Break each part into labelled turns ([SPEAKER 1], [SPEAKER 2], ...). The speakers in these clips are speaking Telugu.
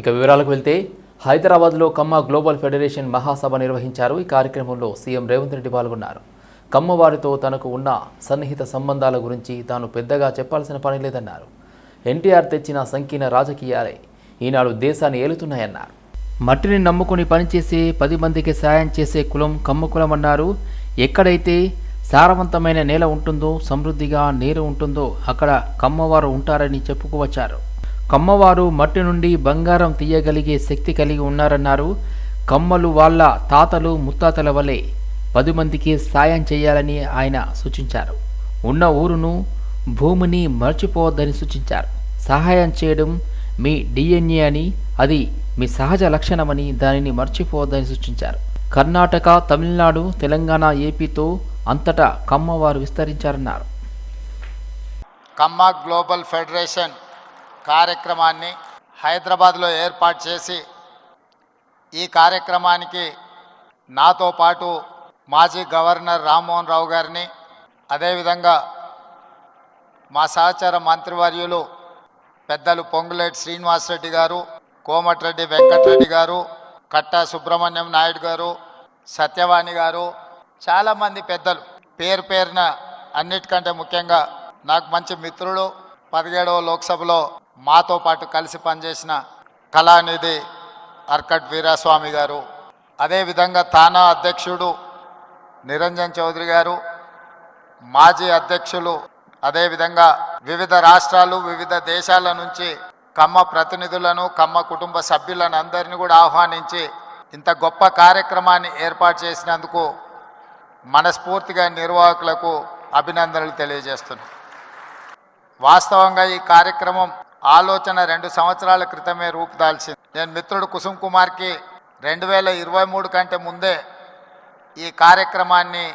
[SPEAKER 1] ఇక వివరాలకు వెళ్తే హైదరాబాద్లో కమ్మ గ్లోబల్ ఫెడరేషన్ మహాసభ నిర్వహించారు. ఈ కార్యక్రమంలో సీఎం రేవంత్ రెడ్డి పాల్గొన్నారు. కమ్మవారితో తనకు ఉన్న సన్నిహిత సంబంధాల గురించి తాను పెద్దగా చెప్పాల్సిన పని లేదన్నారు. ఎన్టీఆర్ తెచ్చిన సంకీర్ణ రాజకీయాలే ఈనాడు దేశాన్ని ఏలుతున్నాయన్నారు. మట్టిని నమ్ముకుని పనిచేసే పది మందికి సాయం చేసే కులం కమ్మ కులం అన్నారు ఎక్కడైతే సారవంతమైన నేల ఉంటుందో సమృద్ధిగా నీరు ఉంటుందో అక్కడ కమ్మవారు ఉంటారని చెప్పుకోవచ్చారు. కమ్మవారు మట్టి నుండి బంగారం తీయగలిగే శక్తి కలిగి ఉన్నారన్నారు. కమ్మలు వాళ్ళ తాతలు ముత్తాతల వలె పది మందికి సాయం చేయాలని ఆయన సూచించారు. ఉన్న ఊరును భూమిని మర్చిపోవద్దని సూచించారు. సహాయం చేయడం మీ డిఎన్ఏ అని అది మీ సహజ లక్షణమని దానిని మర్చిపోవద్దని సూచించారు. కర్ణాటక తమిళనాడు తెలంగాణ ఏపీతో అంతటా కమ్మవారు విస్తరించారన్నారు.
[SPEAKER 2] కమ్మ గ్లోబల్ ఫెడరేషన్ కార్యక్రమాన్ని హైదరాబాద్లో ఏర్పాటు చేసి ఈ కార్యక్రమానికి నాతో పాటు మాజీ గవర్నర్ రామ్మోహన్ రావు గారిని అదేవిధంగా మా సహచర మంత్రివర్యులు పెద్దలు పొంగులేటి శ్రీనివాసరెడ్డి గారు కోమటిరెడ్డి వెంకటరెడ్డి గారు కట్టా సుబ్రహ్మణ్యం నాయుడు గారు సత్యవాణి గారు చాలామంది పెద్దలు. పేరు పేరున అన్నిటికంటే ముఖ్యంగా నాకు మంచి మిత్రులు. పదిహేడవ లోక్సభలో మాతో పాటు కలిసి పనిచేసిన కళానిధి అర్కట్ వీరాస్వామి గారు అదేవిధంగా తానా అధ్యక్షుడు నిరంజన్ చౌదరి గారు మాజీ అధ్యక్షులు అదేవిధంగా వివిధ రాష్ట్రాలు వివిధ దేశాల నుంచి కమ్మ ప్రతినిధులను కమ్మ కుటుంబ సభ్యులను అందరినీ కూడా ఆహ్వానించి ఇంత గొప్ప కార్యక్రమాన్ని ఏర్పాటు చేసినందుకు మనస్ఫూర్తిగా నిర్వాహకులకు అభినందనలు తెలియజేస్తున్నాను వాస్తవంగా ఈ కార్యక్రమం ఆలోచన రెండు సంవత్సరాల క్రితమే రూపుదాల్చింది నేను మిత్రుడు కుసుమ్ కుమార్కి రెండు వేల ఇరవై మూడు కంటే ముందే ఈ కార్యక్రమాన్ని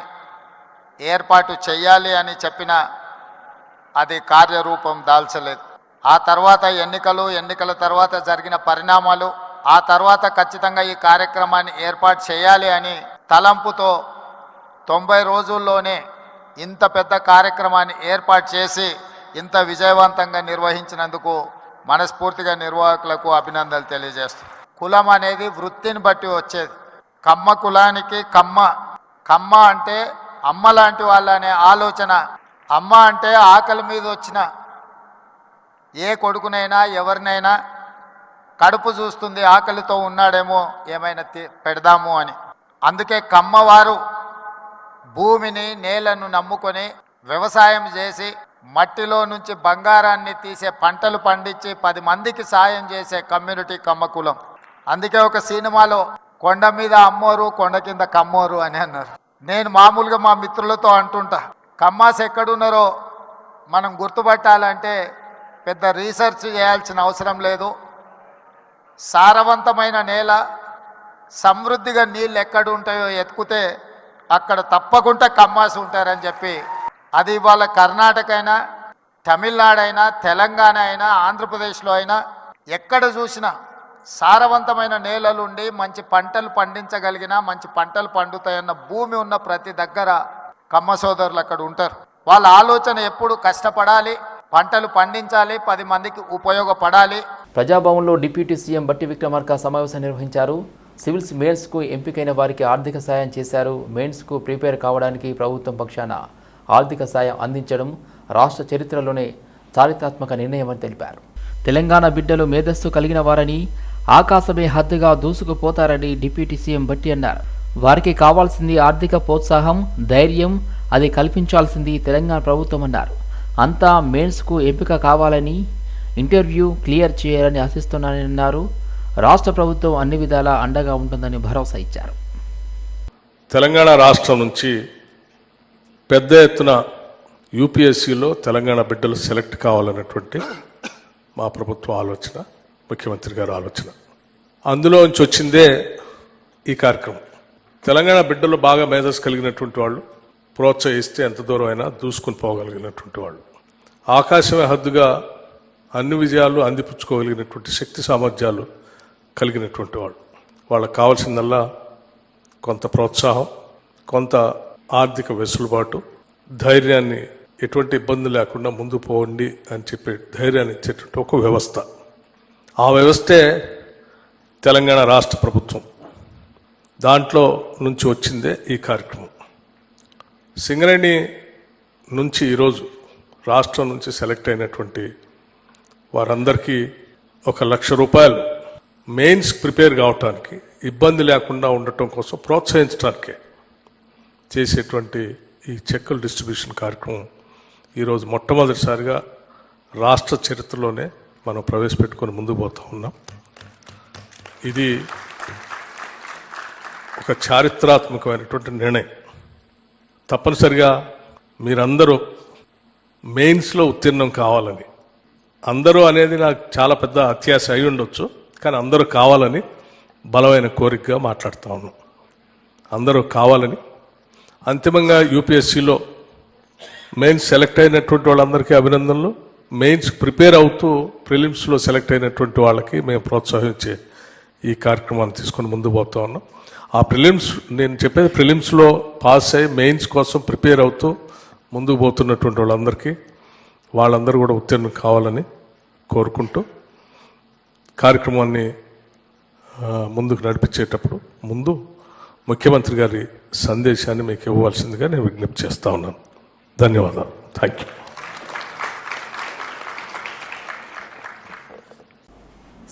[SPEAKER 2] ఏర్పాటు చేయాలి అని చెప్పిన అది కార్యరూపం దాల్చలేదు. ఆ తర్వాత ఎన్నికలు ఎన్నికల తర్వాత జరిగిన పరిణామాలు ఆ తర్వాత ఖచ్చితంగా ఈ కార్యక్రమాన్ని ఏర్పాటు చేయాలి అని తలంపుతో తొంభై రోజుల్లోనే ఇంత పెద్ద కార్యక్రమాన్ని ఏర్పాటు చేసి ఇంత విజయవంతంగా నిర్వహించినందుకు మనస్ఫూర్తిగా నిర్వాహకులకు అభినందనలు తెలియజేస్తుంది కులం అనేది వృత్తిని బట్టి వచ్చేది. కమ్మ కులానికి కమ్మ. కమ్మ అంటే అమ్మ లాంటి వాళ్ళ అనే ఆలోచన. అమ్మ అంటే ఆకలి మీద వచ్చిన. ఏ కొడుకునైనా ఎవరినైనా కడుపు చూస్తుంది ఆకలితో ఉన్నాడేమో ఏమైనా తి- పెడదాము అని. అందుకే కమ్మవారు భూమిని నేలను నమ్ముకొని వ్యవసాయం చేసి మట్టిలో నుంచి బంగారాన్ని తీసే పంటలు పండించి పది మందికి సాయం చేసే కమ్యూనిటీ కమ్మకులం. అందుకే ఒక సినిమాలో కొండ మీద అమ్మోరు కొండ కింద కమ్మోరు అని అన్నారు. నేను మామూలుగా మా మిత్రులతో అంటుంటా కమ్మాస్ ఎక్కడున్నారో మనం గుర్తుపట్టాలంటే పెద్ద రీసెర్చ్ చేయాల్సిన అవసరం లేదు. సారవంతమైన నేల సమృద్ధిగా నీళ్ళు ఎక్కడ ఉంటాయో ఎత్తుకుతే అక్కడ తప్పకుండా కమ్మాసి ఉంటారని చెప్పి అది ఇవాళ కర్ణాటక అయినా తమిళనాడు అయినా తెలంగాణ అయినా ఆంధ్రప్రదేశ్లో అయినా ఎక్కడ చూసినా సారవంతమైన నేలలుండి మంచి పంటలు పండించగలిగినా మంచి పంటలు పండుతాయన్న భూమి ఉన్న ప్రతి దగ్గర కమ్మ సోదరులు అక్కడ ఉంటారు. వాళ్ళ ఆలోచన ఎప్పుడు కష్టపడాలి పంటలు పండించాలి పది మందికి ఉపయోగపడాలి.
[SPEAKER 1] ప్రజాభవన్లో డిప్యూటీ సీఎం బట్టి విక్రమార్క సమావేశం నిర్వహించారు. సివిల్స్ మెయిన్స్కు ఎంపికైన వారికి ఆర్థిక సాయం చేశారు. మెయిన్స్కు ప్రిపేర్ కావడానికి ప్రభుత్వం పక్షాన ఆర్థిక సాయం అందించడం రాష్ట్ర చరిత్రలోనే చారిత్రాత్మక నిర్ణయమని తెలిపారు. తెలంగాణ బిడ్డలు మేధస్సు కలిగిన వారని ఆకాశమే హద్దుగా దూసుకుపోతారని డిప్యూటీ సీఎం భట్టి అన్నారు. వారికి కావాల్సింది ఆర్థిక ప్రోత్సాహం ధైర్యం అది కల్పించాల్సింది తెలంగాణ ప్రభుత్వం అన్నారు. అంతా మెయిన్స్కు ఎంపిక కావాలని ఇంటర్వ్యూ క్లియర్ చేయాలని ఆశిస్తున్నానని అన్నారు. రాష్ట్ర ప్రభుత్వం అన్ని విధాలా అండగా ఉంటుందని భరోసా ఇచ్చారు.
[SPEAKER 3] తెలంగాణ రాష్ట్రం నుంచి పెద్ద ఎత్తున యూపీఎస్సీలో తెలంగాణ బిడ్డలు సెలెక్ట్ కావాలన్నటువంటి మా ప్రభుత్వ ఆలోచన ముఖ్యమంత్రి గారు ఆలోచన. అందులో నుంచి వచ్చిందే ఈ కార్యక్రమం. తెలంగాణ బిడ్డలు బాగా మేధస్సు కలిగినటువంటి వాళ్ళు ప్రోత్సహిస్తే ఎంత దూరం అయినా దూసుకుని పోగలిగినటువంటి వాళ్ళు. ఆకాశమే హద్దుగా అన్ని విజయాలు అందిపుచ్చుకోగలిగినటువంటి శక్తి సామర్థ్యాలు కలిగినటువంటి వాళ్ళు. వాళ్ళకి కావాల్సిందల్లా కొంత ప్రోత్సాహం కొంత ఆర్థిక వెసులుబాటు ధైర్యాన్ని ఎటువంటి ఇబ్బంది లేకుండా ముందు పోండి అని చెప్పి ధైర్యాన్ని ఇచ్చేటువంటి ఒక వ్యవస్థ. ఆ వ్యవస్థే తెలంగాణ రాష్ట్ర ప్రభుత్వం. దాంట్లో నుంచి వచ్చిందే ఈ కార్యక్రమం. సింగరేణి నుంచి ఈరోజు రాష్ట్రం నుంచి సెలెక్ట్ అయినటువంటి వారందరికీ ఒక లక్ష రూపాయలు మెయిన్స్ ప్రిపేర్ కావటానికి ఇబ్బంది లేకుండా ఉండటం కోసం ప్రోత్సహించడానికే చేసేటువంటి ఈ చెక్కుల డిస్ట్రిబ్యూషన్ కార్యక్రమం ఈరోజు మొట్టమొదటిసారిగా రాష్ట్ర చరిత్రలోనే మనం ప్రవేశపెట్టుకొని ముందు పోతా ఉన్నాం. ఇది ఒక చారిత్రాత్మకమైనటువంటి నిర్ణయం. తప్పనిసరిగా మీరందరూ మెయిన్స్లో ఉత్తీర్ణం కావాలని. అందరూ అనేది నాకు చాలా పెద్ద అత్యాశ అయి ఉండొచ్చు కానీ అందరూ కావాలని బలమైన కోరికగా మాట్లాడుతూ ఉన్నాం. అందరూ కావాలని అంతిమంగా యూపీఎస్సీలో మెయిన్స్ సెలెక్ట్ అయినటువంటి వాళ్ళందరికీ అభినందనలు. మెయిన్స్ ప్రిపేర్ అవుతూ ప్రిలిమ్స్లో సెలెక్ట్ అయినటువంటి వాళ్ళకి మేము ప్రోత్సహించే ఈ కార్యక్రమాన్ని తీసుకొని ముందు పోతా ఉన్నాం. ఆ ప్రిలిమ్స్ నేను చెప్పేది ప్రిలిమ్స్లో పాస్ అయ్యి మెయిన్స్ కోసం ప్రిపేర్ అవుతూ ముందుకు పోతున్నటువంటి వాళ్ళందరికీ వాళ్ళందరూ కూడా ఉత్తీర్ణం కావాలని కోరుకుంటూ కార్యక్రమాన్ని ముందుకు నడిపించేటప్పుడు ముందు ముఖ్యమంత్రి గారి సందేశాన్ని మీకు ఇవ్వవలసిందిగా నేను విజ్ఞప్తి చేస్తా ఉన్నాను. ధన్యవాదాలు. థ్యాంక్ యూ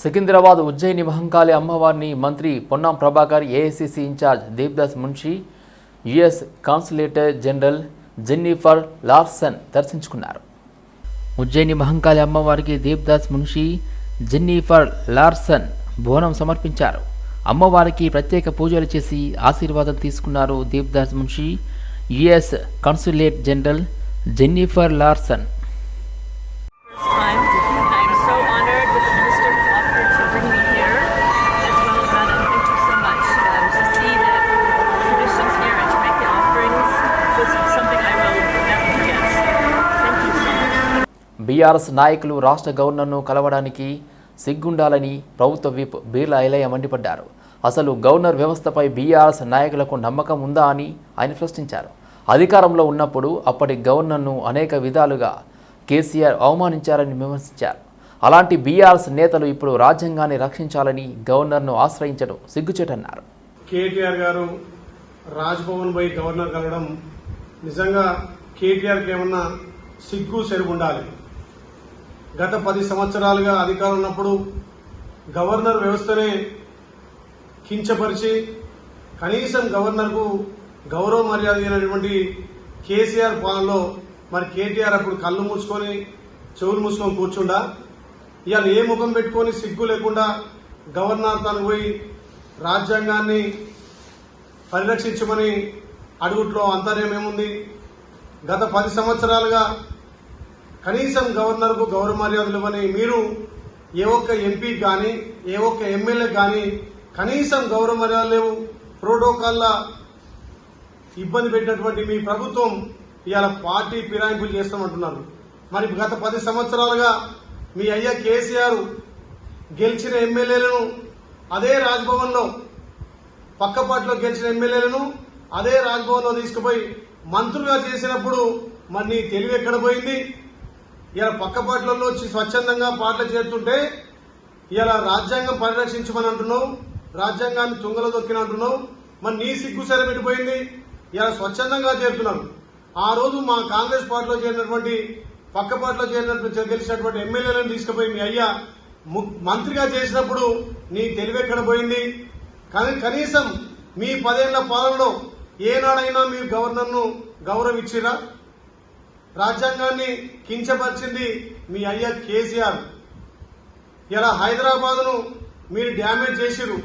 [SPEAKER 1] సికింద్రాబాద్ ఉజ్జయిని మహంకాళి అమ్మవారిని మంత్రి Ponnam Prabhakar AICC in charge Deepdas Munshi US consulate general Jennifer Larson దర్శించుకున్నారు. ఉజ్జయిని మహంకాళి అమ్మవారికి దీప్దాస్ మున్షి జెన్నిఫర్ లార్సన్ బోనం సమర్పించారు. అమ్మవారికి ప్రత్యేక పూజలు చేసి ఆశీర్వాదం తీసుకున్నారు Deepdas Munshi US consulate general Jennifer Larson. BRS నాయకులు రాష్ట్ర గవర్నర్ను కలవడానికి సిగ్గుండాలని ప్రభుత్వ విప్ బీర్లా ఐలయ్య మండిపడ్డారు. అసలు గవర్నర్ వ్యవస్థపై బీఆర్ఎస్ నాయకులకు నమ్మకం ఉందా అని ఆయన ప్రశ్నించారు. అధికారంలో ఉన్నప్పుడు అప్పటి గవర్నర్ను అనేక విధాలుగా కేసీఆర్ అవమానించారని విమర్శించారు. అలాంటి బీఆర్ఎస్ నేతలు ఇప్పుడు రాజ్యాంగాన్ని రక్షించాలని గవర్నర్ను ఆశ్రయించడం సిగ్గుచేటన్నారు.
[SPEAKER 4] కేటీఆర్ గారు రాజ్భవన్ పై గవర్నర్ కలవడం నిజంగా కేటీఆర్కి ఏమన్నా సిగ్గు సెరుగు ఉండాలి? గత పది సంవత్సరాలుగా అధికారం ఉన్నప్పుడు గవర్నర్ వ్యవస్థనే కించపరిచి కనీసం గవర్నర్కు గౌరవ మర్యాద అయినటువంటి కేసీఆర్ పాలనలో మరి కేటీఆర్ అప్పుడు కళ్ళు మూసుకొని చెవులు మూసుకొని కూర్చుండా. ఇవాళ ఏ ముఖం పెట్టుకొని సిగ్గు లేకుండా గవర్నర్ తను పోయి రాజ్యాంగాన్ని పరిరక్షించమని అడుగుట్లో అంతర్యం ఏముంది? గత పది సంవత్సరాలుగా కనీసం గవర్నర్కు గౌరవ మర్యాదలు ఇవ్వని మీరు ఏ ఒక్క ఎంపీ కానీ ఏ ఒక్క ఎమ్మెల్యే కానీ కనీసం గౌరవ మర్యాదలు లేవు. ప్రోటోకాల్ల ఇబ్బంది పెట్టినటువంటి మీ ప్రభుత్వం ఇవాళ పార్టీ ఫిరాయింపులు చేస్తామంటున్నారు. మరి గత పది సంవత్సరాలుగా మీ అయ్య కేసీఆర్ గెలిచిన ఎమ్మెల్యేలను అదే రాజ్భవన్లో పక్కపాట్లో గెలిచిన ఎమ్మెల్యేలను అదే రాజ్భవన్లో తీసుకుపోయి మంత్రులుగా చేసినప్పుడు మరి నీ తెలివి ఎక్కడ పోయింది? ఇలా పక్కపాట్లలో వచ్చి స్వచ్ఛందంగా పాటలు చేరుతుంటే ఇలా రాజ్యాంగం పరిరక్షించమని అంటున్నావు రాజ్యాంగాన్ని తుంగలో దొక్కిన అంటున్నావు. మరి నీ సిగ్గు సరే పెట్టిపోయింది ఇలా స్వచ్ఛందంగా చేరుతున్నాను. ఆ రోజు మా కాంగ్రెస్ పార్టీలో చేరినటువంటి పక్క పార్టీలో చేరినటువంటి గెలిచినటువంటి ఎమ్మెల్యేలను తీసుకుపోయి మీ అయ్యా ము- మంత్రిగా చేసినప్పుడు నీ తెలివి ఎక్కడ పోయింది? కానీ కనీసం మీ పదేళ్ళ పాలనలో ఏనాడైనా మీరు గవర్నర్ను గౌరవించిరా? రాజ్యాంగాన్ని కించపరిచింది మీ అయ్య కేసీఆర్. ఇలా హైదరాబాద్ను మీరు డ్యామేజ్ చేసిరు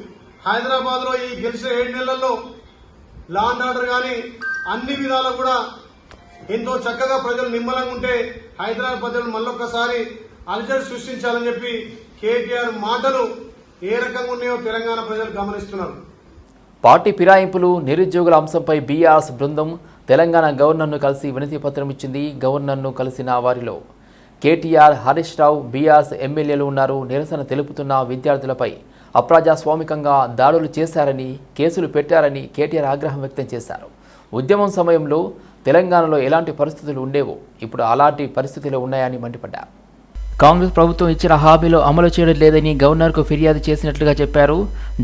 [SPEAKER 4] హైదరాబాద్లో ఈ గెలిచిన ఏడు నెలల్లో లా అండ్ ఆర్డర్ గాని అన్ని విధాలు కూడా ఎంతో చక్కగా ప్రజలు నిమ్మలంగా ఉంటే హైదరాబాద్ ప్రజలు మళ్ళొక్కసారి అలజడి సృష్టించాలని చెప్పి కేటీఆర్ మాటలు ఏ రకంగా ఉన్నాయో తెలంగాణ ప్రజలు గమనిస్తున్నారు.
[SPEAKER 1] పార్టీ ఫిరాయింపులు నిరుద్యోగుల అంశంపై బీఆర్ఎస్ బృందం తెలంగాణ గవర్నర్ను కలిసి వినతి పత్రం ఇచ్చింది. గవర్నర్ను కలిసిన వారిలో కేటీఆర్ హరీష్ రావు బీఆర్ఎస్ ఎమ్మెల్యేలు ఉన్నారు. నిరసన తెలుపుతున్న విద్యార్థులపై అప్రజాస్వామికంగా దాడులు చేశారని కేసులు పెట్టారని కేటీఆర్ ఆగ్రహం వ్యక్తం చేశారు. ఉద్యమం సమయంలో తెలంగాణలో ఎలాంటి పరిస్థితులు ఉండేవో ఇప్పుడు అలాంటి పరిస్థితులు ఉన్నాయని మండిపడ్డారు. కాంగ్రెస్ ప్రభుత్వం ఇచ్చిన హామీలో అమలు చేయడం లేదని గవర్నర్కు ఫిర్యాదు చేసినట్లుగా చెప్పారు.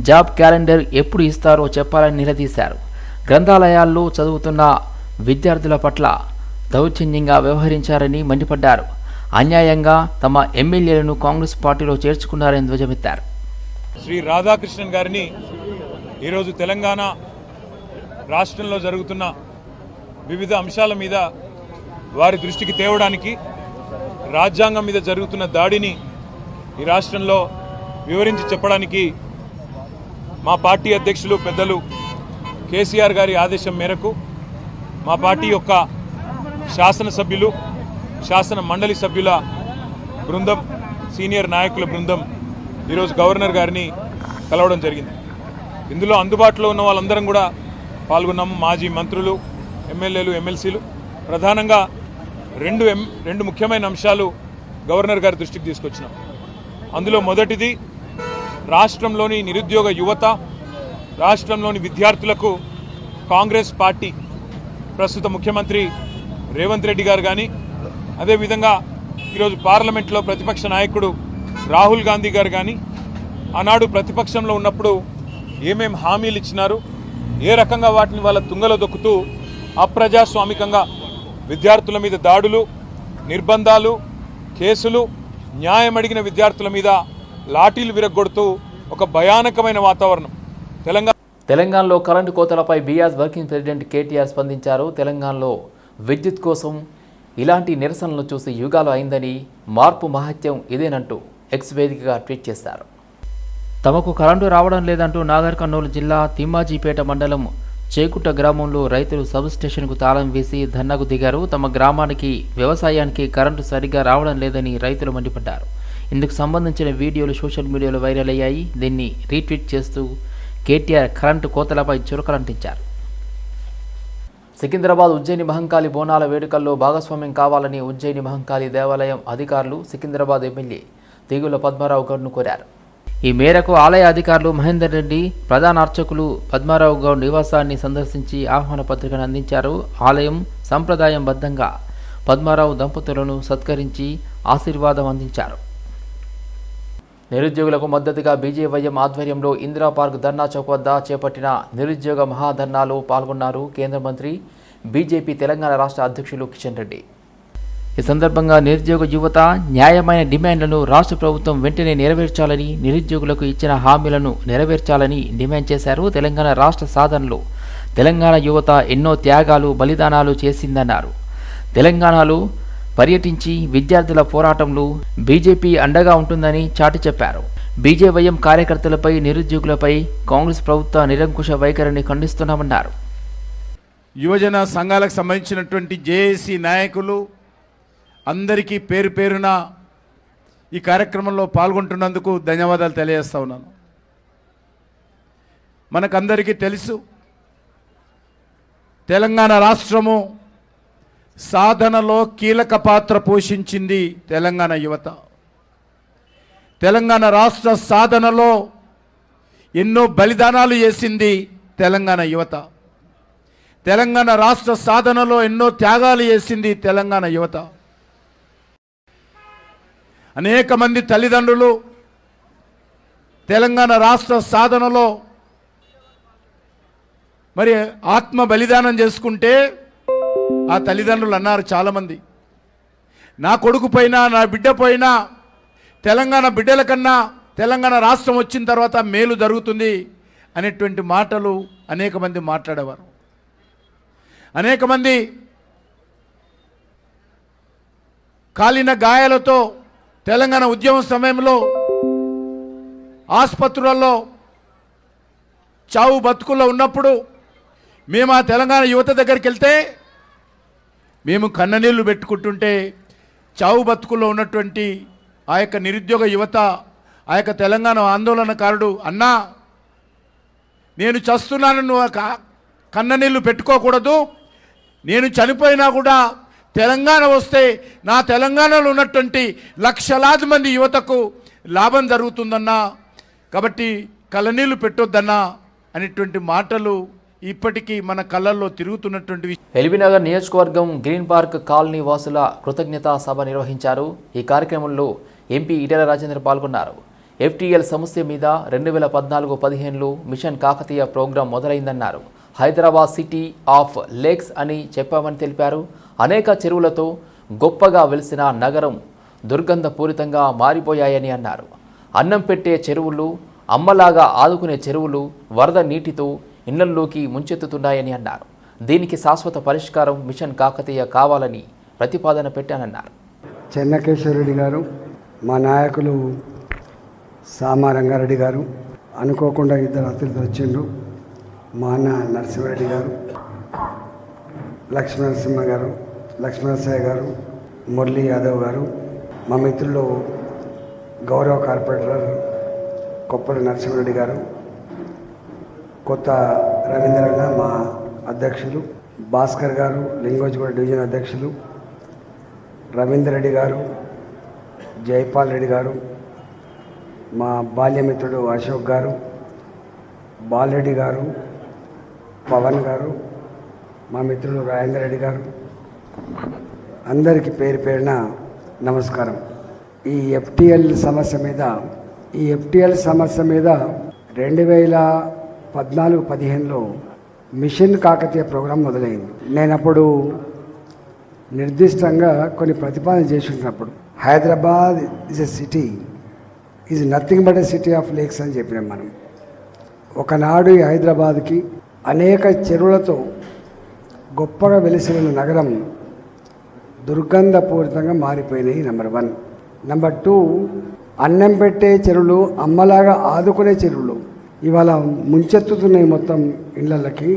[SPEAKER 1] జాబ్ క్యాలెండర్ ఎప్పుడు ఇస్తారో చెప్పాలని నిలదీశారు. గ్రంథాలయాల్లో చదువుతున్న విద్యార్థుల పట్ల దౌర్జన్యంగా వ్యవహరించారని మండిపడ్డారు. అన్యాయంగా తమ ఎమ్మెల్యేలను కాంగ్రెస్ పార్టీలో చేర్చుకున్నారని ధ్వజమెత్తారు.
[SPEAKER 5] శ్రీ రాధాకృష్ణన్ గారిని ఈరోజు తెలంగాణ రాష్ట్రంలో జరుగుతున్న వివిధ అంశాల మీద వారి దృష్టికి తేవడానికి రాజ్యాంగం మీద జరుగుతున్న దాడిని ఈ రాష్ట్రంలో వివరించి చెప్పడానికి మా పార్టీ అధ్యక్షులు పెద్దలు కేసీఆర్ గారి ఆదేశం మేరకు మా పార్టీ యొక్క శాసనసభ్యులు శాసన మండలి సభ్యుల బృందం సీనియర్ నాయకుల బృందం ఈరోజు గవర్నర్ గారిని కలవడం జరిగింది. ఇందులో అందుబాటులో ఉన్న వాళ్ళందరం కూడా పాల్గొన్నాము మాజీ మంత్రులు ఎమ్మెల్యేలు ఎమ్మెల్సీలు. ప్రధానంగా రెండు ఎం రెండు ముఖ్యమైన అంశాలు గవర్నర్ గారి దృష్టికి తీసుకొచ్చినాం. అందులో మొదటిది రాష్ట్రంలోని నిరుద్యోగ యువత రాష్ట్రంలోని విద్యార్థులకు కాంగ్రెస్ పార్టీ ప్రస్తుత ముఖ్యమంత్రి రేవంత్ రెడ్డి గారు కానీ అదేవిధంగా ఈరోజు పార్లమెంట్లో ప్రతిపక్ష నాయకుడు రాహుల్ గాంధీ గారు కానీ ఆనాడు ప్రతిపక్షంలో ఉన్నప్పుడు ఏమేం హామీలు ఇచ్చినారు ఏ రకంగా వాటిని వాళ్ళ తుంగలో దొక్కుతూ అప్రజాస్వామికంగా విద్యార్థుల మీద దాడులు నిర్బంధాలు కేసులు న్యాయం అడిగిన విద్యార్థుల మీద లాఠీలు విరగొడుతూ ఒక భయానకమైన వాతావరణం. తెలంగాణ
[SPEAKER 1] తెలంగాణలో కరెంటు కోతలపై బీఆర్ వర్కింగ్ ప్రెసిడెంట్ కేటీఆర్ స్పందించారు. తెలంగాణలో విద్యుత్ కోసం ఇలాంటి నిరసనలు చూసి యుగాలు అయిందని మార్పు మహత్యం ఇదేనంటూ ఎక్స్ వేదికగా ట్వీట్ చేశారు. తమకు కరెంటు రావడం లేదంటూ నాగర్ కర్నూలు జిల్లా తిమ్మాజీపేట మండలం చేకుట్ట గ్రామంలో రైతులు సబ్ స్టేషన్కు తాళం వేసి ధర్నాకు దిగారు. తమ గ్రామానికి వ్యవసాయానికి కరెంటు సరిగ్గా రావడం లేదని రైతులు మండిపడ్డారు. ఇందుకు సంబంధించిన వీడియోలు సోషల్ మీడియాలో వైరల్ అయ్యాయి. దీన్ని రీట్వీట్ చేస్తూ కేటీఆర్ కరెంటు కోతలపై చురకలంటించారు. సికింద్రాబాద్ ఉజ్జయిని మహంకాళి బోనాల వేడుకల్లో భాగస్వామ్యం కావాలని ఉజ్జయిని మహంకాళి దేవాలయం అధికారులు సికింద్రాబాద్ ఎమ్మెల్యే తీగుల పద్మారావు గౌడ్ను కోరారు. ఈ మేరకు ఆలయ అధికారులు మహేందర్ రెడ్డి ప్రధాన అర్చకులు పద్మారావు గౌడ్ నివాసాన్ని సందర్శించి ఆహ్వాన పత్రికను అందించారు. ఆలయం సంప్రదాయంబద్ధంగా పద్మారావు దంపతులను సత్కరించి ఆశీర్వాదం అందించారు. నిరుద్యోగులకు మద్దతుగా బీజేవైఎం ఆధ్వర్యంలో ఇందిరా పార్క్ ధర్నా చౌక్ వద్ద చేపట్టిన నిరుద్యోగ మహాధర్నాలో పాల్గొన్నారు కేంద్ర మంత్రి బీజేపీ తెలంగాణ రాష్ట్ర అధ్యక్షులు కిషన్ రెడ్డి. ఈ సందర్భంగా నిరుద్యోగ యువత న్యాయమైన డిమాండ్లను రాష్ట్ర ప్రభుత్వం వెంటనే నెరవేర్చాలని నిరుద్యోగులకు ఇచ్చిన హామీలను నెరవేర్చాలని డిమాండ్ చేశారు తెలంగాణ రాష్ట్ర సాధనలో. తెలంగాణ యువత ఎన్నో త్యాగాలు బలిదానాలు చేసిందన్నారు. తెలంగాణలో పర్యటించి విద్యార్థుల పోరాటంలో బీజేపీ అండగా ఉంటుందని చాటి చెప్పారు. బీజేవైఎం కార్యకర్తలపై నిరుద్యోగులపై కాంగ్రెస్ ప్రభుత్వ నిరంకుశ వైఖరిని ఖండిస్తున్నామన్నారు.
[SPEAKER 6] యువజన సంఘాలకు సంబంధించినటువంటి జేఏసీ నాయకులు అందరికీ పేరు పేరున ఈ కార్యక్రమంలో పాల్గొంటున్నందుకు ధన్యవాదాలు తెలియజేస్తా ఉన్నాను. మనకందరికీ తెలుసు తెలంగాణ రాష్ట్రము సాధనలో కీలక పాత్ర పోషించింది తెలంగాణ యువత. తెలంగాణ రాష్ట్ర సాధనలో ఎన్నో బలిదానాలు చేసింది తెలంగాణ యువత. తెలంగాణ రాష్ట్ర సాధనలో ఎన్నో త్యాగాలు చేసింది తెలంగాణ యువత. అనేక మంది తల్లిదండ్రులు తెలంగాణ రాష్ట్ర సాధనలో మరి ఆత్మ బలిదానం చేసుకుంటే ఆ తల్లిదండ్రులు అన్నారు చాలామంది. నా కొడుకు పైన నా బిడ్డ పైన తెలంగాణ బిడ్డల కన్నా తెలంగాణ రాష్ట్రం వచ్చిన తర్వాత మేలు జరుగుతుంది అనేటువంటి మాటలు అనేక మంది మాట్లాడేవారు. అనేక మంది కాలిన గాయాలతో తెలంగాణ ఉద్యమం సమయంలో ఆసుపత్రులలో చావు బతుకుల్లో ఉన్నప్పుడు మేము ఆ తెలంగాణ యువత దగ్గరికి వెళ్తే మేము కన్ననీళ్ళు పెట్టుకుంటుంటే చావు బతుకుల్లో ఉన్నటువంటి ఆ యొక్క నిరుద్యోగ యువత ఆ యొక్క తెలంగాణ ఆందోళనకారుడు అన్నా నేను చస్తున్నాను నువ్వు కన్ననీళ్ళు పెట్టుకోకూడదు. నేను చనిపోయినా కూడా తెలంగాణ వస్తే నా తెలంగాణలో ఉన్నటువంటి లక్షలాది మంది యువతకు లాభం జరుగుతుందన్నా. కాబట్టి కళ్ళనీళ్ళు పెట్టొద్దన్నా అనేటువంటి మాటలు ఇప్పటికీ మన కళ్ళల్లో తిరుగుతున్నటువంటి
[SPEAKER 1] ఎల్బీనగర్ నియోజకవర్గం గ్రీన్ పార్క్ కాలనీ వాసుల కృతజ్ఞతా సభ నిర్వహించారు. ఈ కార్యక్రమంలో ఎంపీ ఈటెల రాజేందర్ పాల్గొన్నారు. ఎఫ్టీఎల్ సమస్య మీద రెండు వేల పద్నాలుగు పదిహేనులో మిషన్ కాకతీయ ప్రోగ్రాం మొదలైందన్నారు. హైదరాబాద్ సిటీ ఆఫ్ లేక్స్ అని చెప్పామని తెలిపారు. అనేక చెరువులతో గొప్పగా వెలిసిన నగరం దుర్గంధపూరితంగా మారిపోయాయని అన్నారు. అన్నం పెట్టే చెరువులు అమ్మలాగా ఆదుకునే చెరువులు వరద నీటితో ఇళ్ళల్లోకి ముంచెత్తుతున్నాయని అన్నారు. దీనికి శాశ్వత పరిష్కారం మిషన్ కాకతీయ కావాలని ప్రతిపాదన పెట్టానన్నారు.
[SPEAKER 7] చెన్నకేశ్వరరెడ్డి గారు మా నాయకులు సామా రంగారెడ్డి గారు అనుకోకుండా ఇద్దరు అతిథులు వచ్చిండ్రు. మా అన్న నరసింహారెడ్డి గారు లక్ష్మీనరసింహ గారు లక్ష్మీనరసయ్య గారు మురళీ యాదవ్ గారు మా మిత్రులు గౌరవ కార్పొరేటర్ కొప్పల నరసింహారెడ్డి గారు కొత్త రవీంద్రన్న మా అధ్యక్షులు భాస్కర్ గారు లింగోజిగూడ డివిజన్ అధ్యక్షులు రవీందర్ రెడ్డి గారు జైపాల్ రెడ్డి గారు మా బాల్యమిత్రుడు అశోక్ గారు బాలరెడ్డి గారు పవన్ గారు మా మిత్రుడు రాజేందర్ రెడ్డి గారు. అందరికీ పేరు పేరున నమస్కారం. ఈ ఎఫ్టిఎల్ సమస్య మీద ఈ ఎఫ్టిఎల్ సమస్య మీద రెండు వేల పద్నాలుగు పదిహేనులో మిషన్ కాకతీయ ప్రోగ్రాం మొదలైంది. నేను అప్పుడు నిర్దిష్టంగా కొన్ని ప్రతిపాదన చేసినప్పుడు Hyderabad is a city is nothing but a city of lakes అని చెప్పినాం మనం. ఒకనాడు ఈ హైదరాబాద్కి అనేక చెరువులతో గొప్పగా వెలిసిన నగరం దుర్గంధపూరితంగా మారిపోయినాయి నెంబర్ వన్ నెంబర్ టూ అన్నం పెట్టే చెరువులు అమ్మలాగా ఆదుకునే చెరువులు. ఇవాళ ముంచెత్తుతున్నాయి మొత్తం ఇళ్ళకి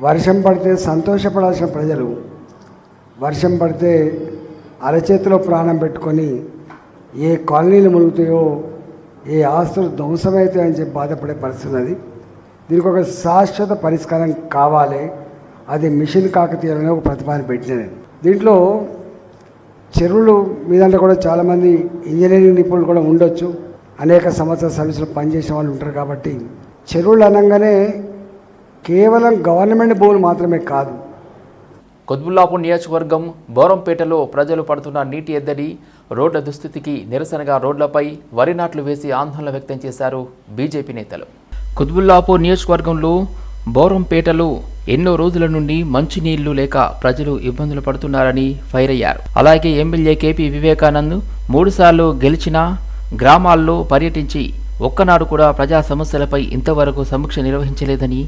[SPEAKER 7] వర్షం పడితే సంతోషపడాల్సిన ప్రజలు వర్షం పడితే అరచేతిలో ప్రాణం పెట్టుకొని ఏ కాలనీలు మునుగుతాయో ఏ ఆస్తులు ధ్వంసమవుతాయని చెప్పి బాధపడే పరిస్థితి ఉన్నది. దీనికి ఒక శాశ్వత పరిష్కారం కావాలి. అది మిషన్ కాకతీయాలనే ఒక ప్రతిపాదన పెట్టిన నేను దీంట్లో చెరువులు మీదంటే కూడా చాలామంది ఇంజనీరింగ్ నిపుణులు కూడా ఉండొచ్చు. అనేక సంవత్సరాల సర్వీసులు పనిచేసిన వాళ్ళు ఉంటారు కాబట్టి చెరువులు అనగానే కేవలం గవర్నమెంట్ భూములు మాత్రమే కాదు.
[SPEAKER 1] కొద్బుల్లాపూర్ నియోజకవర్గం బోరంపేటలో ప్రజలు పడుతున్న నీటి ఎద్దడి రోడ్ల దుస్థితికి నిరసనగా రోడ్లపై వరి నాట్లు వేసి ఆందోళన వ్యక్తం చేశారు బీజేపీ నేతలు. కుత్బుల్లాపూర్ నియోజకవర్గంలో బోరంపేటలో ఎన్నో రోజుల నుండి మంచినీళ్ళు లేక ప్రజలు ఇబ్బందులు పడుతున్నారని ఫైర్ అయ్యారు. అలాగే ఎమ్మెల్యే కేపీ వివేకానంద్ మూడుసార్లు గెలిచినా గ్రామాల్లో పర్యటించి ఒక్కనాడు కూడా ప్రజా సమస్యలపై ఇంతవరకు సమీక్ష నిర్వహించలేదని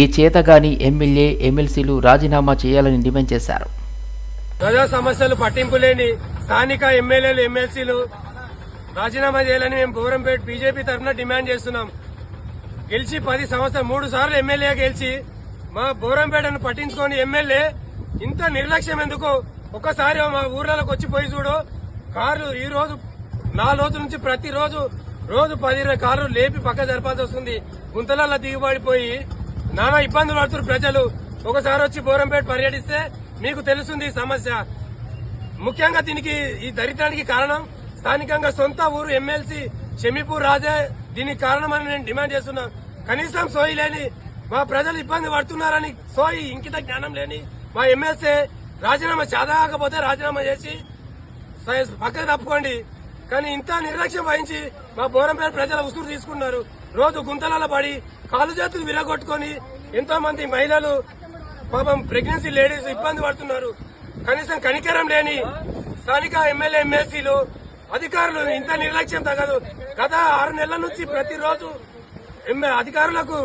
[SPEAKER 1] ఈ చేతగాని ఎమ్మెల్యే ఎమ్మెల్సీలు రాజీనామా చేయాలని డిమాండ్ చేశారు.
[SPEAKER 8] ప్రజా సమస్యలు పట్టింపు లేని స్థానిక ఎమ్మెల్యేలు ఎమ్మెల్సీలు రాజీనామా చేయాలని మేము భూరంపేట బీజేపీ తరఫున డిమాండ్ చేస్తున్నాం. గెలిచి పది సంవత్సరాలు మూడు సార్లు ఎమ్మెల్యే గెలిచి మా భూరంపేటను పట్టించుకొని ఎమ్మెల్యే ఇంత నిర్లక్ష్యం ఎందుకు? ఒక్కసారి మా ఊర్లలోకి వచ్చిపోయి చూడు. కార్లు ఈ రోజు నాలుగు రోజుల నుంచి ప్రతిరోజు రోజు పది ఇరవై కార్లు లేపి పక్క జరపాల్సి వస్తుంది. గుంతలల్లో దిగుబడిపోయి నానా ఇబ్బందులు పడుతున్నారు ప్రజలు. ఒకసారి వచ్చి బోరంపేట పర్యటిస్తే మీకు తెలుస్తుంది ఈ సమస్య. ముఖ్యంగా దీనికి ఈ దరిద్రానికి కారణం స్థానికంగా సొంత ఊరు ఎమ్మెల్సీ షమీపూర్ రాజే. దీనికి కారణమని నేను డిమాండ్ చేస్తున్నా. కనీసం సోయి లేని మా ప్రజలు ఇబ్బంది పడుతున్నారని సోయి ఇంకిత జ్ఞానం లేని మా ఎమ్మెల్సీ రాజీనామా చాదాకపోతే రాజీనామా చేసి స- పక్కకు తప్పుకోండి. కానీ ఇంత నిర్లక్ష్యం వహించి మా బోరంపేట ప్రజల ఉసురు తీసుకున్నారు. రోజు గుంతలలో పడి కాలు చేతులు విరగొట్టుకొని ఎంతో మంది మహిళలు పాపం ప్రెగ్నెన్సీ లేడీస్ ఇబ్బంది పడుతున్నారు. కనీసం కనికరం లేని స్థానిక ఎమ్మెల్యే ఎమ్మెల్సీలు అధికారులు ఇంత నిర్లక్ష్యం తగదు. గత ఆరు నెలల నుంచి ప్రతిరోజు అధికారులకు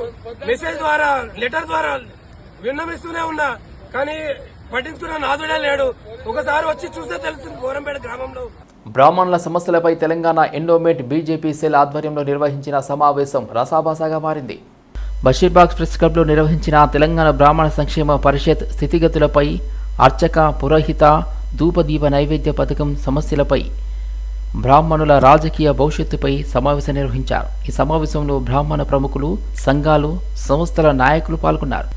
[SPEAKER 8] మెసేజ్ ద్వారా లెటర్ ద్వారా విన్నమిస్తూనే ఉన్నా. కానీ పట్టించుకున్న నాదుడే లేడు. ఒకసారి వచ్చి చూస్తే తెలుస్తుంది బోరంపేట గ్రామంలో.
[SPEAKER 1] బ్రాహ్మణుల సమస్యలపై తెలంగాణ ఎండోమేట్ బీజేపీ సెల్ ఆధ్వర్యంలో నిర్వహించిన సమావేశం రసాభాసాగా మారింది. బషీర్బాగ్ ప్రెస్ క్లబ్లో నిర్వహించిన తెలంగాణ బ్రాహ్మణ సంక్షేమ పరిషత్ స్థితిగతులపై అర్చక పురోహిత ధూపదీప నైవేద్య పథకం సమస్యలపై బ్రాహ్మణుల రాజకీయ భవిష్యత్తుపై సమావేశం నిర్వహించారు. ఈ సమావేశంలో బ్రాహ్మణ ప్రముఖులు సంఘాలు సంస్థల నాయకులు పాల్గొన్నారు.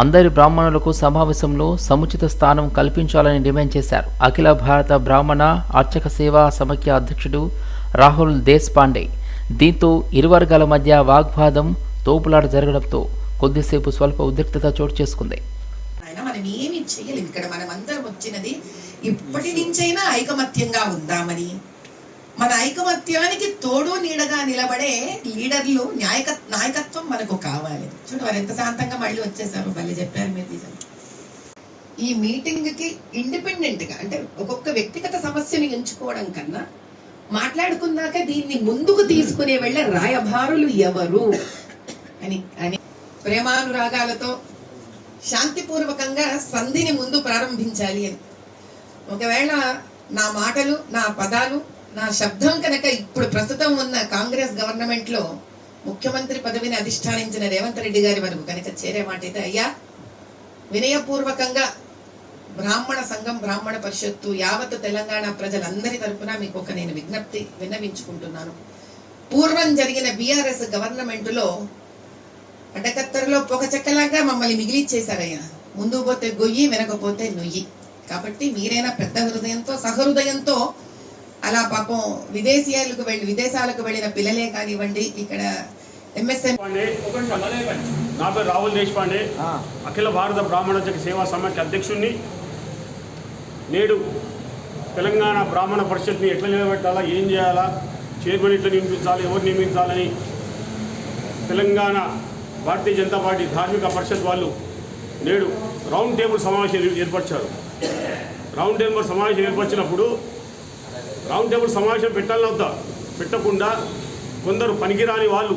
[SPEAKER 1] అందరి బ్రాహ్మణులకు సమావేశంలో సముచిత స్థానం కల్పించాలని డిమాండ్ చేశారు. అఖిల భారత బ్రాహ్మణ అర్చక సేవా సమైక్య అధ్యక్షుడు రాహుల్ దేశ్ పాండే దీంతో ఇరు వర్గాల మధ్య వాగ్వాదం తోపులాట జరగడంతో కొద్దిసేపు స్వల్ప ఉద్రిక్తత చోటు చేసుకుంది.
[SPEAKER 9] ఇక్కడ మనం అందరం వచ్చినది ఇప్పటి నుంచైనా ఐకమత్యంగా ఉందామని. మన ఐకమత్యానికి తోడు నీడగా నిలబడే లీడర్లు న్యాయక నాయకత్వం మనకు కావాలి. చూడు వారు ఎంత శాంతంగా మళ్ళీ వచ్చేసారు మళ్ళీ చెప్పారు మీరు నిజం. ఈ మీటింగ్కి ఇండిపెండెంట్గా అంటే ఒక్కొక్క వ్యక్తిగత సమస్యని ఎంచుకోవడం కన్నా మాట్లాడుకున్నాక దీన్ని ముందుకు తీసుకునే వెళ్ళే రాయభారులు ఎవరు? అని అని ప్రేమానురాగాలతో శాంతిపూర్వకంగా సంధిని ముందు ప్రారంభించాలి అని. ఒకవేళ నా మాటలు నా పదాలు నా శబ్దం కనుక ఇప్పుడు ప్రస్తుతం ఉన్న కాంగ్రెస్ గవర్నమెంట్లో ముఖ్యమంత్రి పదవిని అధిష్టానించిన రేవంత్ రెడ్డి గారి వరకు కనుక చేరే అయ్యా వినయపూర్వకంగా బ్రాహ్మణ సంఘం బ్రాహ్మణ పరిషత్తు యావత్ తెలంగాణ ప్రజలందరి తరపున మీకు ఒక నేను విజ్ఞప్తి విన్నవించుకుంటున్నాను. పూర్వం జరిగిన బీఆర్ఎస్ గవర్నమెంటులో అడకత్తరలో పొగ చెక్కలాగా మమ్మల్ని మిగిలిచ్చేశారయ్యా. ముందు పోతే గొయ్యి వెనకపోతే నొయ్యి. కాబట్టి మీరైనా పెద్ద హృదయంతో సహృదయంతో అలా పాపం విదేశీయాలకు వెళ్ళి విదేశాలకు వెళ్ళిన పిల్లలే కానివ్వండి ఇక్కడ ఎంఎస్ఎం
[SPEAKER 10] నా పేరు రాహుల్ దేశపాండే. అఖిల భారత బ్రాహ్మణ సేవా సమాఖ్య అధ్యక్షుడిని నేడు తెలంగాణ బ్రాహ్మణ పరిషత్ని ఎట్లా నిలబెట్టాలా ఏం చేయాలా చైర్మన్ ఎట్లా నియమించాలి ఎవరు నియమించాలని తెలంగాణ భారతీయ జనతా పార్టీ ధార్మిక పరిషత్ వాళ్ళు నేడు రౌండ్ టేబుల్ సమావేశం ఏర్పరిచారు. రౌండ్ టేబుల్ సమావేశం ఏర్పరిచినప్పుడు రౌండ్ టేబుల్ సమావేశం పెట్టాలని వద్దా పెట్టకుండా కొందరు పనికిరాని వాళ్ళు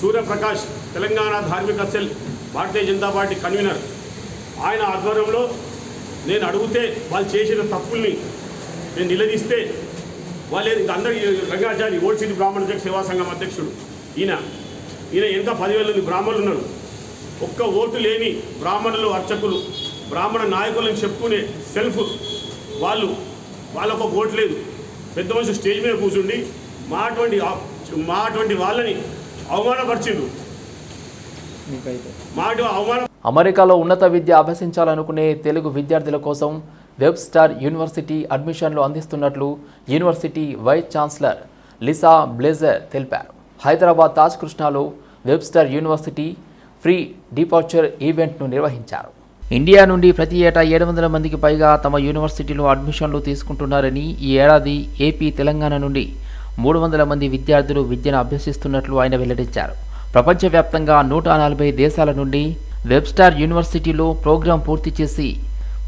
[SPEAKER 10] సూర్యప్రకాష్ తెలంగాణ ధార్మిక cell Bharatiya Janata party convener. ఆయన ఆధ్వర్యంలో నేను అడిగితే వాళ్ళు చేసిన తప్పుల్ని నేను నిలదీస్తే వాళ్ళు ఇంకా అందరి రంగాచారి ఓల్డ్ సిటీ బ్రాహ్మణ జగ సేవా సంఘం అధ్యక్షుడు. ఈయన ఈయన ఎంత పదివేల మంది బ్రాహ్మణులు ఉన్నారు. ఒక్క ఓటు లేని బ్రాహ్మణులు అర్చకులు బ్రాహ్మణ నాయకులను చెప్పుకునే సెల్ఫ్ వాళ్ళు వాళ్ళకు ఒక ఓటు లేదు. పెద్ద మనిషి స్టేజ్ మీద కూర్చుండి మా అటువంటి మా అటువంటి వాళ్ళని అవమానపరిచిండు. అవమాన
[SPEAKER 1] అమెరికాలో ఉన్నత విద్య అభ్యసించాలనుకునే తెలుగు విద్యార్థుల కోసం వెబ్ స్టార్ యూనివర్సిటీ అడ్మిషన్లు అందిస్తున్నట్లు university vice chancellor Lisa Blazer తెలిపారు. హైదరాబాద్ తాజ్ కృష్ణాలో Webster university free departure ఈవెంట్ను నిర్వహించారు. ఇండియా నుండి ప్రతి ఏటా ఏడు వందల మందికి పైగా తమ యూనివర్సిటీలో అడ్మిషన్లు తీసుకుంటున్నారని ఈ ఏడాది ఏపీ తెలంగాణ నుండి మూడు వందల మంది విద్యార్థులు విద్యను అభ్యసిస్తున్నట్లు ఆయన వెల్లడించారు. ప్రపంచవ్యాప్తంగా నూట నలభై దేశాల నుండి వెబ్స్టార్ యూనివర్సిటీలో ప్రోగ్రాం పూర్తి చేసి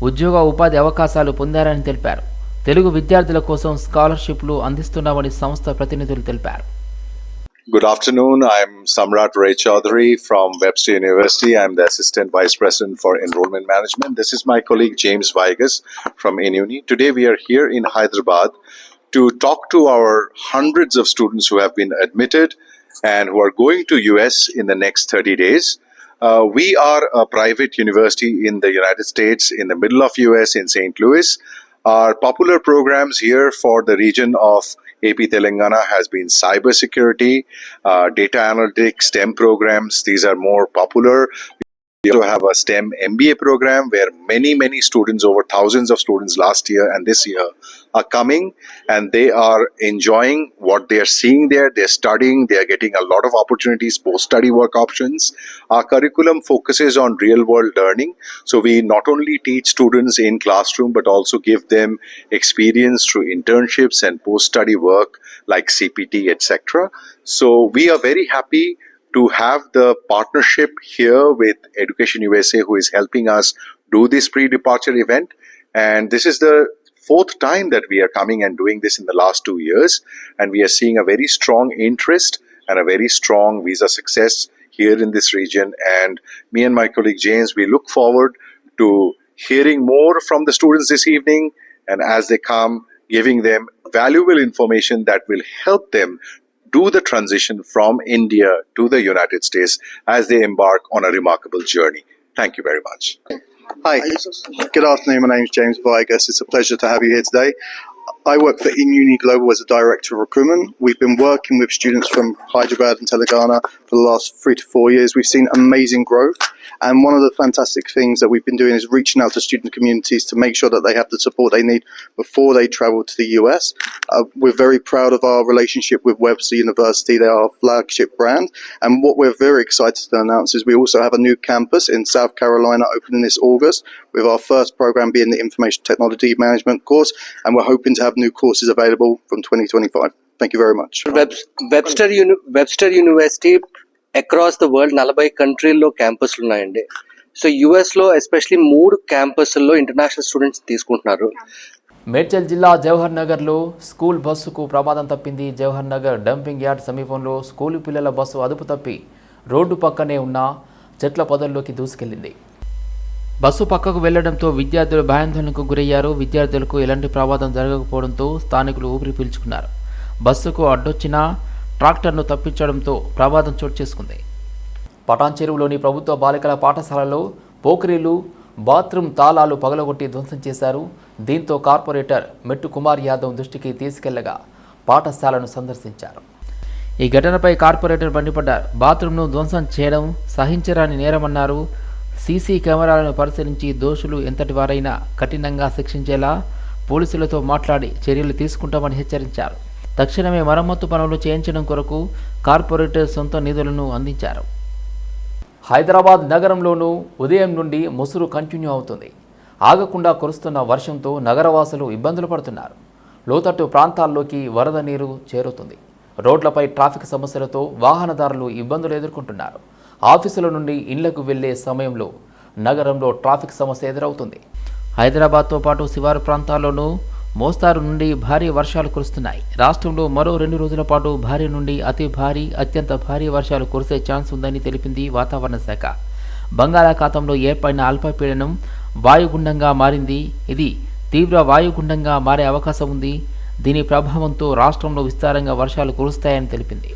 [SPEAKER 1] ఉద్యోగ ఉపాధి అవకాశాలు పొందారని తెలిపారు. తెలుగు విద్యార్థుల కోసం స్కాలర్షిప్లు అందిస్తున్నామని సంస్థ ప్రతినిధులు తెలిపారు.
[SPEAKER 11] Good afternoon. I'm Samrat Ray Chaudhary from Webster University. I'm the Assistant Vice President for Enrollment Management. This is my colleague James Vigas from INUNI. Today we are here in Hyderabad to talk to our hundreds of students who have been admitted and who are going to US in the next 30 days. Uh, we are a private university in the United States, in the middle of US in St. Louis. Our popular programs here for the region of AP Telangana has been cybersecurity, uh, data analytics, STEM programs. These are more popular. We also have a STEM MBA program where many, many students, over thousands of students last year and this year, are coming and they are enjoying what they are seeing there. They're studying, they are getting a lot of opportunities, post study work options. Our curriculum focuses on real world learning. So we not only teach students in classroom but also give them experience through internships and post study work like CPT, etc. So we are very happy to have the partnership here with Education USA, who is helping us do this pre departure event. And this is the fourth time that we are coming and doing this in the last two years. And we are seeing a very strong interest and a very strong visa success here in this region. And me and my colleague James, we look forward to hearing more from the students this evening. And as they come, giving them valuable information that will help them do the transition from India to the United States as they embark on a remarkable journey. Thank you very much.
[SPEAKER 12] Hi, good afternoon. My name is James Vigas. It's a pleasure to have you here today. I work for InUni Global as a director of recruitment. We've been working with students from Hyderabad and Telangana for the last three to four years. We've seen amazing growth And one of the fantastic things that we've been doing is reaching out to student communities to make sure that they have the support they need before they travel to the US. Uh, we're very proud of our relationship with Webster University. They are our flagship brand. And what we're very excited to announce is we also have a new campus in South Carolina opening this August, with our first program being the Information Technology Management course. And we're hoping to have new courses available from 2025. You very much.
[SPEAKER 13] Web Webster uni Webster university across the world నలభై కంట్రీల్లో క్యాంపస్లు ఉన్నాయండి సో యుఎస్లో ఎస్పెషలీ మూడు క్యాంపస్ల్లో ఇంటర్నేషనల్ స్టూడెంట్స్ తీసుకుంటున్నారు.
[SPEAKER 1] మేడ్చల్ జిల్లా జవహర్ నగర్లో స్కూల్ బస్సుకు ప్రమాదం తప్పింది. జవహర్ నగర్ డంపింగ్ యార్డ్ సమీపంలో స్కూలు పిల్లల బస్సు అదుపు తప్పి రోడ్డు పక్కనే ఉన్న చెట్ల పొదల్లోకి దూసుకెళ్ళింది బస్సు పక్కకు వెళ్ళడంతో విద్యార్థులు భయాందోళనకు గురయ్యారు. విద్యార్థులకు ఎలాంటి ప్రమాదం జరగకపోవడంతో స్థానికులు ఊపిరి పీల్చుకున్నారు. బస్సుకు అడ్డొచ్చిన ట్రాక్టర్ను తప్పించడంతో ప్రమాదం చోటు చేసుకుంది. పటాన్ చెరువులోని ప్రభుత్వ బాలికల పాఠశాలలో పోకిరీలు బాత్రూమ్ తాళాలు పగలగొట్టి ధ్వంసం చేశారు. దీంతో కార్పొరేటర్ మెట్టు కుమార్ యాదవ్ దృష్టికి తీసుకెళ్ళగా పాఠశాలను సందర్శించారు. ఈ ఘటనపై కార్పొరేటర్ మండిపడ్డారు. బాత్రూంను ధ్వంసం చేయడం సహించరాని నేరమన్నారు. సీసీ కెమెరాలను పరిశీలించి దోషులు ఎంతటి వారైనా కఠినంగా శిక్షించేలా పోలీసులతో మాట్లాడి చర్యలు తీసుకుంటామని హెచ్చరించారు. తక్షణమే మరమ్మతు పనులు చేయించడం కొరకు కార్పొరేటర్ సొంత నిధులను అందించారు. హైదరాబాద్ నగరంలోనూ ఉదయం నుండి ముసురు కంటిన్యూ అవుతుంది. ఆగకుండా కురుస్తున్న వర్షంతో నగరవాసులు ఇబ్బందులు పడుతున్నారు. లోతట్టు ప్రాంతాల్లోకి వరద నీరు చేరుతుంది. రోడ్లపై ట్రాఫిక్ సమస్యలతో వాహనదారులు ఇబ్బందులు ఎదుర్కొంటున్నారు. ఆఫీసుల నుండి ఇళ్ళకు వెళ్ళే సమయంలో నగరంలో ట్రాఫిక్ సమస్య ఎదురవుతుంది. హైదరాబాద్తో పాటు శివారు ప్రాంతాల్లోనూ మోస్తారు నుండి భారీ వర్షాలు కురుస్తున్నాయి. రాష్ట్రంలో మరో రెండు రోజుల పాటు భారీ నుండి అతి భారీ అత్యంత భారీ వర్షాలు కురిసే ఛాన్స్ ఉందని తెలిపింది వాతావరణ శాఖ. బంగాళాఖాతంలో ఏర్పడిన అల్పపీడనం వాయుగుండంగా మారింది. ఇది తీవ్ర వాయుగుండంగా మారే అవకాశం ఉంది. దీని ప్రభావంతో రాష్ట్రంలో విస్తారంగా వర్షాలు కురుస్తాయని తెలిపింది.